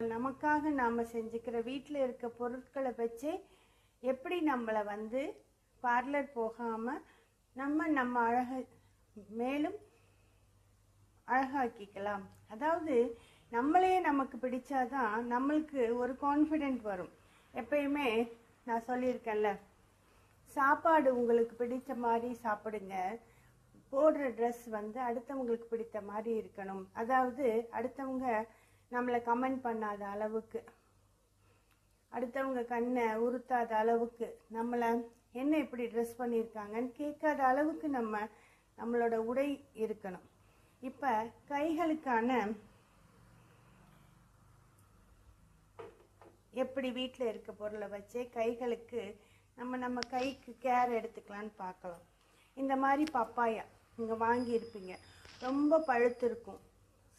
நமக்காக நாம் செஞ்சுக்கிற வீட்டில் இருக்க பொருட்களை வச்சே எப்படி நம்மளை வந்து பார்லர் போகாமல் நம்ம நம்ம அழக மேலும் அழகாக்கிக்கலாம். அதாவது நம்மளே நமக்கு பிடிச்சாதான் நம்மளுக்கு ஒரு கான்ஃபிடென்ட் வரும். எப்பயுமே நான் சொல்லியிருக்கேன்ல சாப்பாடு உங்களுக்கு பிடித்த மாதிரி சாப்பிடுங்க. போடுற ட்ரெஸ் வந்து அடுத்தவங்களுக்கு பிடித்த மாதிரி இருக்கணும். அதாவது அடுத்தவங்க நம்மளை கமெண்ட் பண்ணாத அளவுக்கு. அடுத்தவங்க கண்ணை உறுத்தாத அளவுக்கு நம்மளை என்ன இப்படி ட்ரெஸ் பண்ணியிருக்காங்கன்னு கேட்காத அளவுக்கு நம்ம நம்மளோட உடை இருக்கணும். இப்போ கைகளுக்கான எப்படி வீட்டில் இருக்க பொருளை வச்சே கைகளுக்கு நம்ம நம்ம கைக்கு கேர் எடுத்துக்கலான்னு பார்க்கலாம். இந்த மாதிரி பப்பாயா இங்கே வாங்கியிருப்பீங்க. ரொம்ப பழுத்து இருக்கும்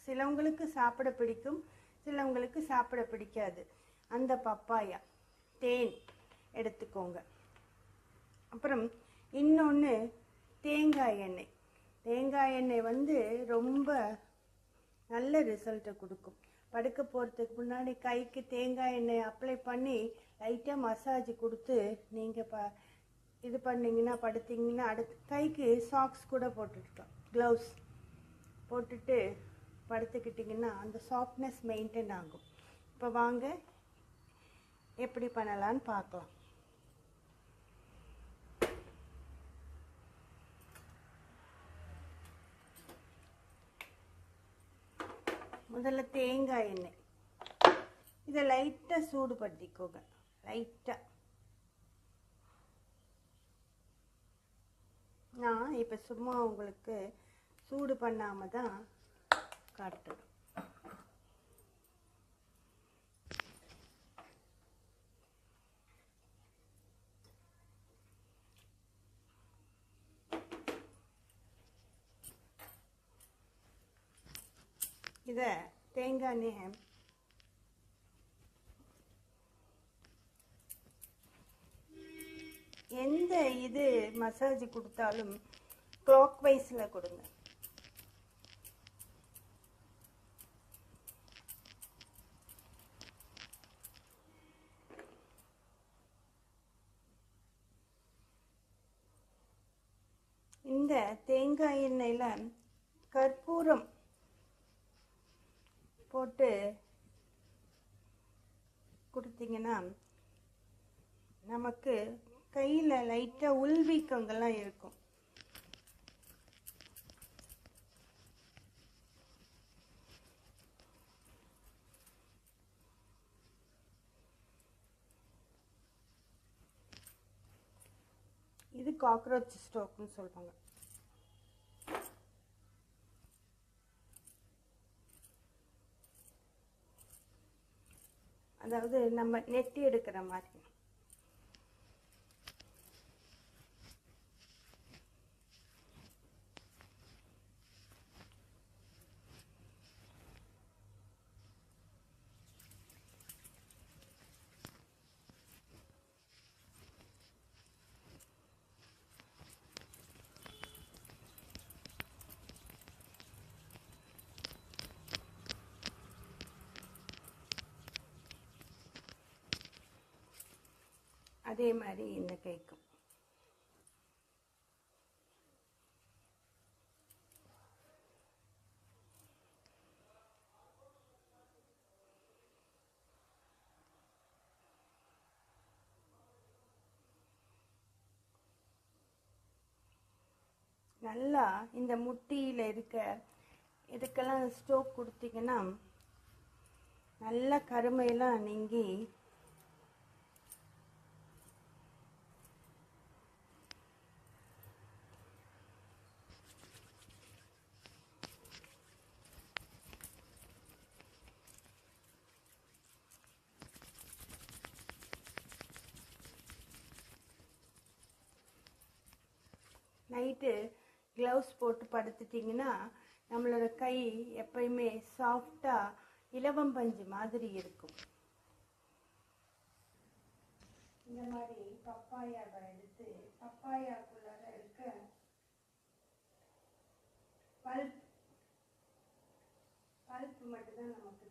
சிலவங்களுக்கு சாப்பிட பிடிக்கும் சிலவங்களுக்கு சாப்பிட பிடிக்காது. அந்த பப்பாயா தேன் எடுத்துக்கோங்க. அப்புறம் இன்னொன்று தேங்காய் எண்ணெய். தேங்காய் எண்ணெய் வந்து ரொம்ப நல்ல ரிசல்ட்டை கொடுக்கும். படுக்க போகிறதுக்கு முன்னாடி கைக்கு தேங்காய் எண்ணெய் அப்ளை பண்ணி லைட்டாக மசாஜ் கொடுத்து நீங்கள் ப இது பண்ணிங்கன்னா படுத்தீங்கன்னா அடுத்து கைக்கு சாக்ஸ் கூட போட்டுருக்கோம் க்ளவுஸ் போட்டுட்டு படுத்துக்கிட்டிங்கன்னா அந்த சாஃப்ட்னஸ் மெயின்டைன் ஆகும். இப்போ வாங்க எப்படி பண்ணலான்னு பார்க்கலாம். முதல்ல தேங்காய் எண்ணெய். இதை லைட்டாக சூடுபடுத்திக்கோங்க. லைட்டாக நான் இப்போ சும்மா உங்களுக்கு சூடு பண்ணாமல் தான் காட்டு இதை தேங்காய் எண்ணெய் எந்த இது மசாஜ் கொடுத்தாலும் கிளாக் வைஸில் கொடுங்க இந்த தேங்காய் எண்ணெயில் கற்பூரம் போட்டு கொடுத்தீங்கன்னா நமக்கு கையில் லைட்டாக உள்வீக்கங்கள்லாம் இருக்கும். இது காக்ரோச் ஸ்டோக்னு சொல்லுவாங்க. அதாவது நம்ம நெட்டி எடுக்கிற மாதிரி. அதே மாதிரி இந்த கைக்கும். நல்லா இந்த முட்டியில் இருக்க இதுக்கெல்லாம் ஸ்டோக் கொடுத்தீங்கன்னா நல்லா கருமையெல்லாம் நீங்கி நைட்டு க்ளவுஸ் போட்டு படுத்துட்டிங்கன்னா நம்மளோட கை எப்பயுமே சாஃப்டாக இலவம் பஞ்சு மாதிரி இருக்கும். இந்த மாதிரி பப்பாயாவை எடுத்து பப்பாயாக்குள்ளார இருக்க பல்ப் பல்ப் மட்டும்தான் நமக்கு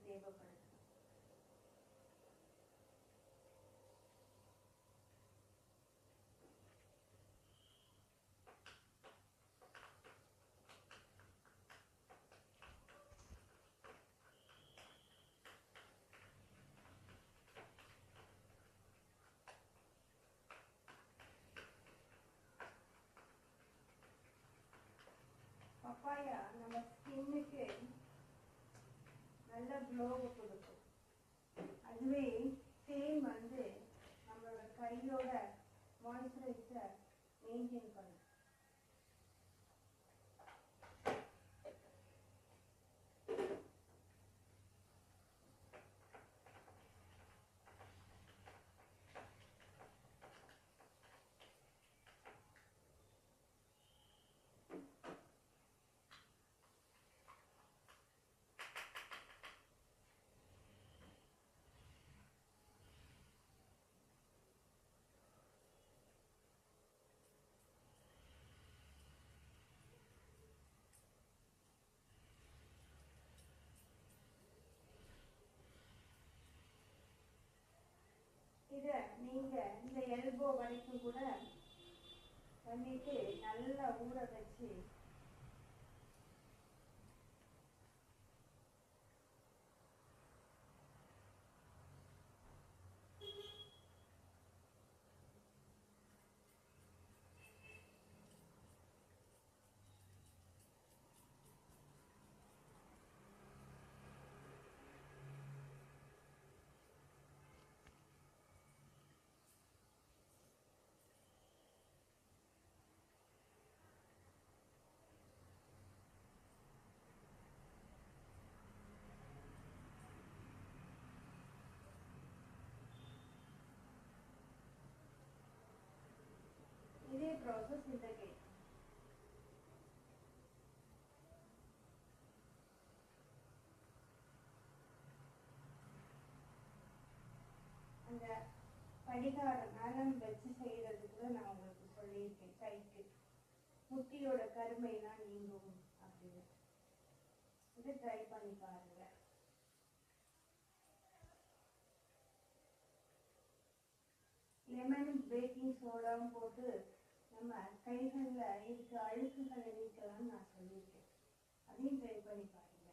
பப்பாயா நம்ம ஸ்கின்னுக்கு நல்ல க்ளோவை கொடுக்கும். அதுவே தேன் வந்து நம்மளோட கையோட மாய்ஸ்சரைஸை மெயின்டைன் பண்ணும் நீங்க இந்த எல்போ வரைக்கும் கூட பண்ணிட்டு நல்லா ஊற வச்சு process in the gate. அந்த படிகாரம் நலம் வச்சு செய்யறதுக்கு நான் உங்களுக்கு சொல்லியிருக்கேன். கைக்கு. முட்டியோட கருமைலாம் நீங்கும் அப்படின்னு. இதை ட்ரை பண்ணி பாருங்க. லெமன் பேக்கிங் சோடாவும் போட்டு நம்ம கைகளில் இருக்க அழுக்குகளை நீக்கலாம்னு நான் சொல்லியிருக்கேன். அதையும் ட்ரை பண்ணி பாருங்க.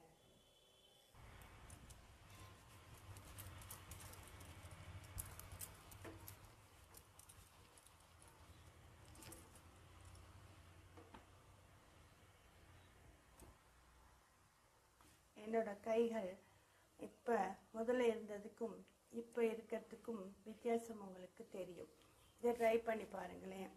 என்னோட கைகள் இப்போ முதல்ல இருந்ததுக்கும் இப்போ இருக்கிறதுக்கும் வித்தியாசம் உங்களுக்கு தெரியும். இதை ட்ரை பண்ணி பாருங்களேன்.